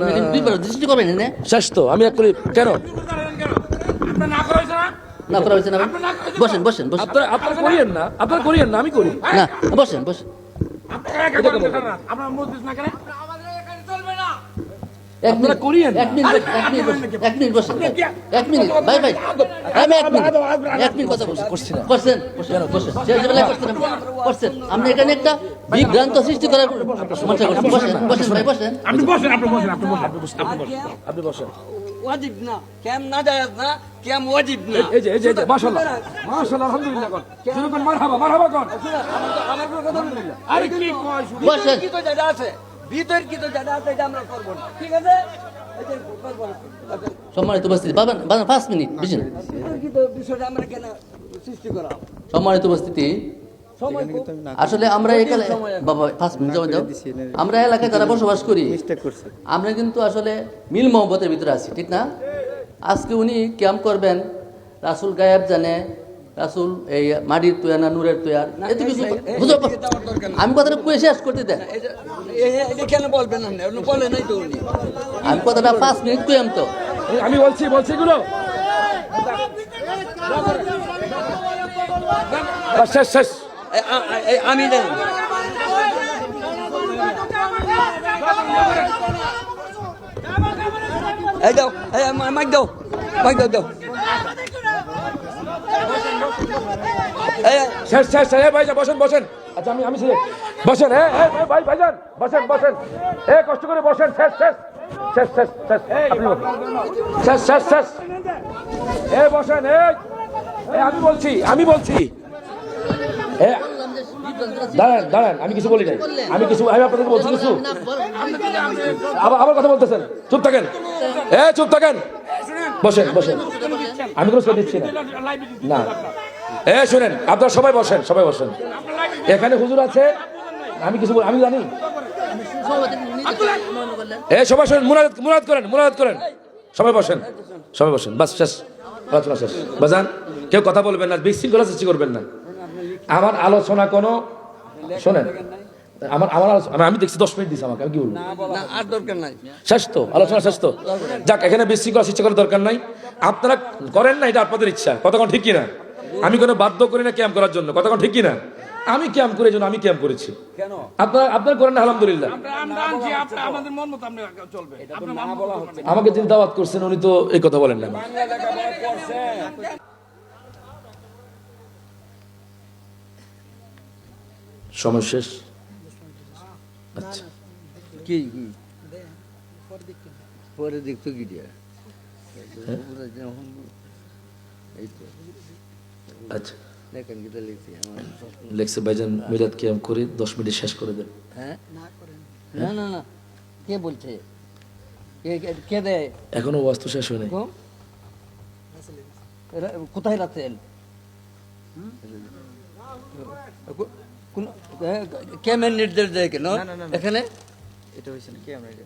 না। শেষ তো আমি এক করি কেন? না করা হয়েছে না বসেন বসেন বসেন। আপনার আপনার করিয়েন না আপনার করিয়েন না আমি করি। না বসেন বসেন। আপনারা এক মিনিট এক মিনিট এক মিনিট বসেন। এক মিনিট ভাই ভাই আমি এক মিনিট এক মিনিট কথা বলছি করছি করছেন বসেন বসেন। যে বেলায় করছেন আপনি। করছেন। আপনি এখানে একটা বিভ্রান্ত সৃষ্টি করার মনসা করছেন বসেন। বসেন। ভাই বসেন। আপনি বসেন আপনি বসেন আপনি বসেন। আপনি বসেন ওয়াজিব না কেম না জায়েজ না কেম ওয়াজিব না। এই যে এই যে মাশাআল্লাহ। মাশাআল্লাহ আলহামদুলিল্লাহ কোন শুরু কোন মারহাবা মারহাবা কোন আমার কথা বলবেন আরে কি কয় শুনি? বসেন। কি তো যেটা আছে? বিতর্কিত যেটা আছে এটা আমরা করব না। ঠিক আছে। সম্মানিত উপস্থিতি বাবা বাবা পাঁচ মিনিট বুঝছেন বিতর্কিত বিষয়টা আমরা কেন সৃষ্টি করা সম্মানিত উপস্থিতি আসলে আমরা এখানে। বাবা পাঁচ মিনিট জমা দাও। আমরা এলাকায় যারা বসবাস করি আমরা কিন্তু আসলে মিল মহব্বতের ভিতরে আছি ঠিক না? আজকে উনি ক্যাম্প করবেন রাসুল গায়েব জানে রাসুল এই মাটির তুয়ার না নূরের তুয়ার? এত কিছু বুঝো আমি কথাটা কুয়ে শেষ করতে দেন। কেন বলবেন বলে নাই তো আমি কথাটা পাঁচ মিনিট কুয়াম তো? আমি বলছি বলছি বাস, শেষ শেষ। আমি এই দাও মা- মাইক দাও মাইক দাও দাও। শেষ শেষ শেষ ভাই বসেন বসেন। আচ্ছা আমি আমি শেষ। বসেন হ্যাঁ হ্যাঁ হ্যাঁ, ভাই ভাইজান বসেন বসেন। এ কষ্ট করে বসেন শেষ শেষ শেষ শেষ শেষ আপনি শেষ শেষ শেষ। এ বসেন এ আমি বলছি আমি বলছি। এ দাঁড়ান দাঁড়ান আমি কিছু বলি নাই। আমি কিছু আমি আপনাদের বলছি কিছু। আবার আবার কথা বলতেছেন। চুপ থাকেন। এ চুপ থাকেন। বসেন বসেন। আমি কোনো দিচ্ছি না। না। এ শুনেন আপনারা সবাই বসেন সবাই বসেন। এখানে হুজুর আছে? আমি কিছু বল- আমি জানি। এ সবাই শুনেন মুরাদ মুরাদ করেন মুরাদ করেন। সবাই বসেন সবাই বসেন। বাস শেষ। আলোচনা শেষ। বাজান কেউ কথা বলবেন না বিশৃঙ্খলা সৃষ্টি করবেন না। আমার আলোচনা কোনো শোনেন আমার আমার আলোচনা আমি- দেখছি দশ মিনিট দিচ্ছি আমাকে আমি কি বলব? আর দরকার নাই। শেষ তো আলোচনা শেষ তো। যাক এখানে বিশৃঙ্খলা সৃষ্টি করার দরকার নাই। আপনারা করেন না এটা আপনাদের ইচ্ছা। কতক্ষণ ঠিক কিনা? আমি কোনো বাধ্য করি না ক্যাম্প করার জন্য। কতক্ষণ ঠিক কিনা? আমি ক্যাম্প করে জন্য আমি ক্যাম্প করেছি। আপনার আপনার করেন আলহামদুলিল্লাহ। আমাকে যিনি দাওয়াত করছেন উনি তো এই কথা বলেন না। সময় শেষ? আচ্ছা। কি কি? পরে দেখতো কি দিয়া এই তো। আচ্ছা। লিখছি ভাইজান মিলাদ ক্যাম্প করে দশ মিনিট শেষ করে দেন। হ্যাঁ? না না না কে বলছে? কে দেয় এখনও বাস্তু শেষ হয় নাই কোথায় কো- মেন নির্দেশ দেয় কেন? এখানে? এটা হয়েছে না কি আমরা এটা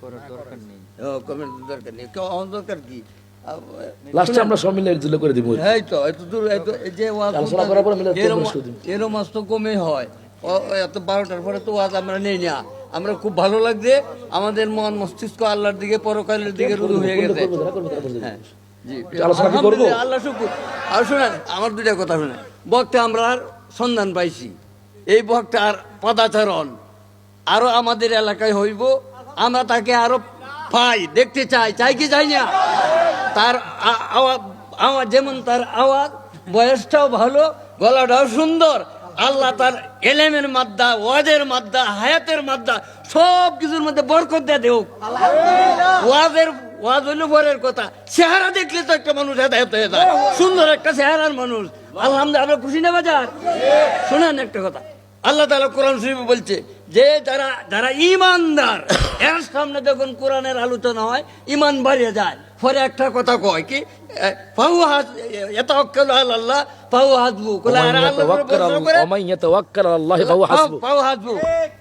করার দরকার নেই। দরকার নেই। কেউ দরকার কি? লাস্টে আমরা সব মিলে দিলে করে দিব। এই তো এত দূর যে ওয়াজ করার পরে মিলাদ এরম করে শুরু দিন। এরম মাস তো কমে হয়। এত বারোটার পরে তো ওয়াজ আমরা নেই না। আমরা খুব ভালো লাগছে। আমাদের মন মস্তিষ্ক আল্লাহর দিকে পরকালের দিকে রুজু হয়ে গেছে। হ্যাঁ আল্লাহ শুকুর। আর শুনেন আমার দুইটা কথা শুনেন। বক্তা আমরা আর সন্ধান পাইছি। এই বক্তার পদাচরণ। আরও আমাদের এলাকায় হইব। আমরা তাকে আরও পাই দেখতে চাই। চাই কি চাই না? তার আওয়াজ আওয়াজ যেমন তার আওয়াজ বয়সটাও ভালো গলাটাও সুন্দর আল্লাহ তার এলেমের মাদ্দা ওয়াজের মাদ্দা হায়াতের মাদ্দা সব কিছুর মধ্যে বরকত দেয় দেও। ওয়াজের ওয়াজ হইল বরের কথা। চেহারা দেখলে তো একটা মানুষ হেদায়ত হয়ে যায়। সুন্দর একটা চেহারার মানুষ। আলহামদুলিল্লাহ আমরা খুশি না বাজার? শোনেন একটা কথা। আল্লাহ তাআলা কোরআন শরীফে বলছে যে যারা যারা ইমানদার এর সামনে যখন কোরআনের আলোচনা হয় ইমান বাড়িয়ে যায়। পরে একটা কথা কয় কি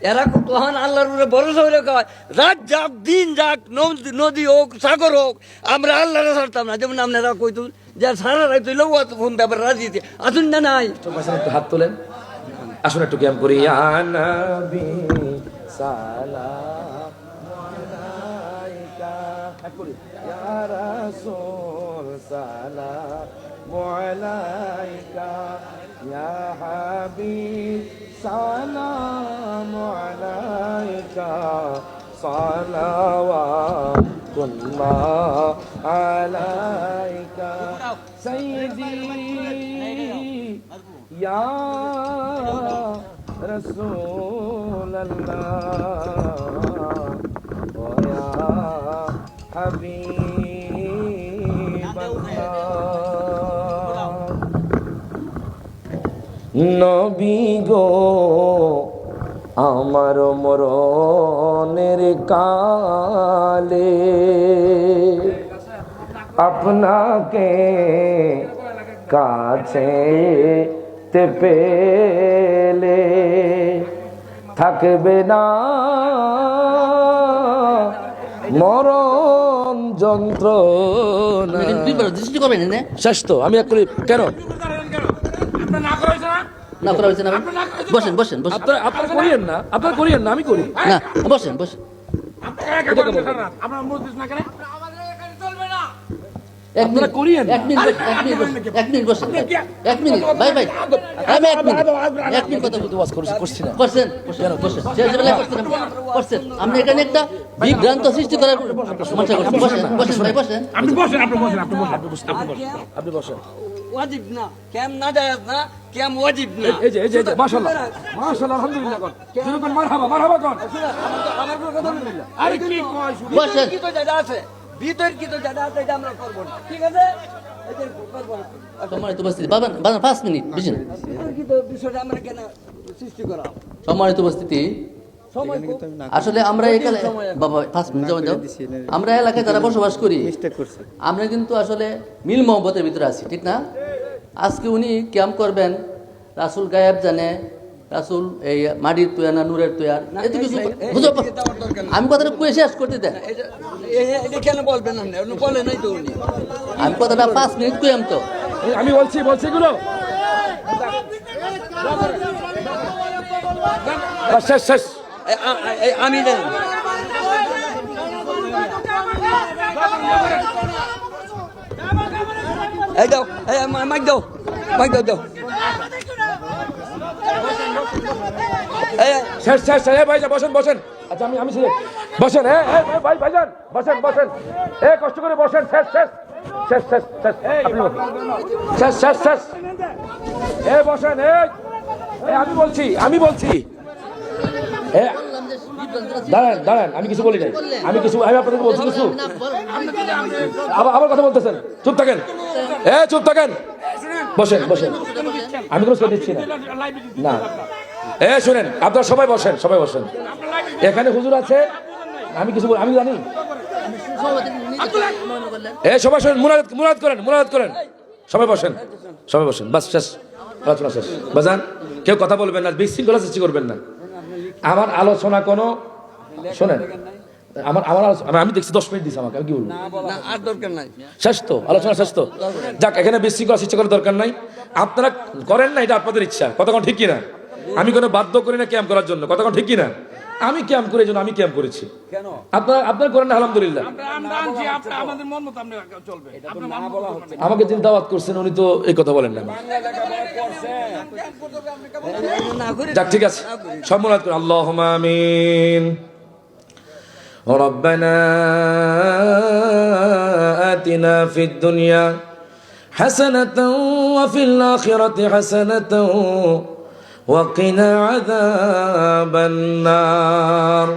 এরা আল্লাহর কয় রাত যাক দিন যাক নদী হোক সাগর হোক আমরা না। যেমন ফোন ব্যাপার রাজি আসুন না নাই। হাত তোলেন। আসুন একটু ক্যাম্প করি আনবি سلام عليك يا رسول سلام عليك يا حبيب سلام عليك صلوات الله عليك سيدي يا رسول الله ويا حبيب الله নবী গো আমার মরণের কালে আপনাকে কাছে তে পেলে থাকবে না মরণ যন্ত্র শেষ তো আমি এক করি কেন? আপনার না করা হয়েছে না? বসেন বসেন বসেন। আপনার আপনার করিয়েন না আপনার করিয়েন না আমি করি। না বসেন বসেন। আপনার একা করেন না, স্যার, আপনার মুরব্বি না কেন আমাদের এখানে চলবে না এক মিনিট করিয়েন এক মিনিট এক মিনিট বসেন, এক মিনিট বসেন। এক মিনিট ভাই ভাই আমি এক মিনিট এক মিনিট কথা বলতে করছি করছি না করছেন করছেন করছেন শেষ বেলায় করছেন করছেন আপনি। এখানে একটা বিভ্রান্ত সৃষ্টি করার সমস্যা করছেন বসেন বসেন ভাই বসেন। আপনি বসেন আপনি বসেন আপনি বসেন আপনি বসেন ওয়াজিব না কেম না জায়েজ না কেম ওয়াজিব না। এই যে এই যে মাশাআল্লাহ মাশাআল্লাহ আলহামদুলিল্লাহ কোন তুমি মারহাবা মারহাবা কোন আমার কথা নেই। আরে কি কয় শুধু বসেন বিতর্কিত যেটা আছে? বিতর্কিত যেটা আছে এটা আমরা করব না। ঠিক আছে? এটা করব না। সম্মানিত উপস্থিতি। বাবা বাবা পাঁচ মিনিট বুঝছেন? বিতর্কিত বিষয়টা আমরা কেন সৃষ্টি করা সম্মানিত উপস্থিতি। আসলে আমরা এখানে। বাবা পাঁচ মিনিট জমা আমরা এলাকায় যারা বসবাস করি আমরা কিন্তু আসলে মিল মহব্বতের ভিতরে আছি ঠিক না? আজকে উনি ক্যাম্প করবেন রাসুল গায়েব জানে রাসুল এই মাটির তুয়ার না নূরের তুয়ার? এত কিছু বুঝো আমি কথাটা কুয়ে শেষ করতে দেন কেন বলবেন বলে নাই তো উনি। আমি কথাটা পাঁচ মিনিট কুয়াম তো। আমি বলছি বলছি এগুলো। শেষ শেষ। আমি দেন এই দাও মাইক দাও মাইক দাও দাও। শেষ শেষ শেষ। এই ভাই বসেন বসেন। আচ্ছা আমি আমি। বসেন এ এ, এ, ভাই ভাইজান বসেন বসেন। এ কষ্ট করে বসেন। শেষ শেষ। শেষ শেষ শেষ। শেষ শেষ শেষ। এ বসেন এ। এ, আমি বলছি আমি বলছি। দাঁড়ান দাঁড়ান আমি কিছু বলি নাই। আমি কিছু আমি আপনাদেরকে বলছি কিছু। আবার আবার কথা বলতেছেন। চুপ থাকেন। এ চুপ থাকেন। বসেন বসেন। আমি কোনো দিচ্ছি না। না। এ শুনেন আপনারা সবাই বসেন সবাই বসেন। এখানে হুজুর আছে? আমি কিছু বল- আমি জানি। এ সবাই শুনেন মুনাদ মুনাদ করেন মুনাদ করেন। সবাই বসেন সবাই বসেন বাস শেষ আলোচনা শেষ। বাজান কেউ কথা বলবেন না বিশৃঙ্খলা সৃষ্টি করবেন না। আমার আলোচনা কোনো শোনেন আমার আমার আলোচনা আমি- দেখছি দশ মিনিট দিচ্ছি আমাকে আমি কি বলব? আর দরকার নাই। শেষ তো আলোচনা শেষ তো। যাক এখানে বিশৃঙ্খলা সৃষ্টি করার দরকার নাই। আপনারা করেন না এটা আপনাদের ইচ্ছা। কতক্ষণ ঠিক কিনা? আমি কোনো বাধ্য করি না ক্যাম্প করার জন্য কতক্ষণ ঠিক কিনা আমি ক্যাম্প করে জন্য আমি ক্যাম্প করেছি কেন আপনারা আপনারা করেন না আলহামদুলিল্লাহ আমরা আমরা আনছি আপনি- আমাদের মন মতো আপনি চলবে আপনার মন মতো চলবে। আমাকে যিনি দাওয়াত করছেন উনি তো এই কথা বলেন না না করে যাক ঠিক আছে সব মনে করেন আল্লাহ আমিন ربنا آتنا في الدنيا حسنة وفي الآخرة حسنة وقنا عذاب النار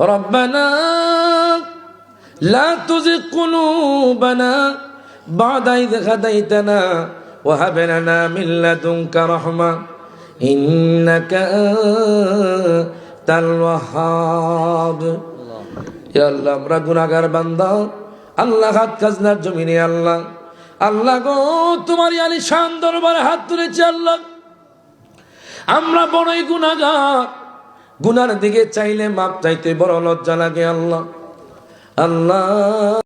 ربنا لا تزغ قلوبنا بعد إذ هديتنا وهب لنا من لدنك رحمة إنك أنت الوهاب يا الله আমরা গুনাহগার বান্দা আল্লাহ হাত খাজনার জমিনে আল্লাহ আল্লাহ গো তোমার আলী শান দরবারে হাত তুলেছি আল্লাহ আমরা বড়ই গুণাগার গুনার দিকে চাইলে মাপ চাইতে বড় লজ্জা লাগে আল্লাহ। আল্লাহ।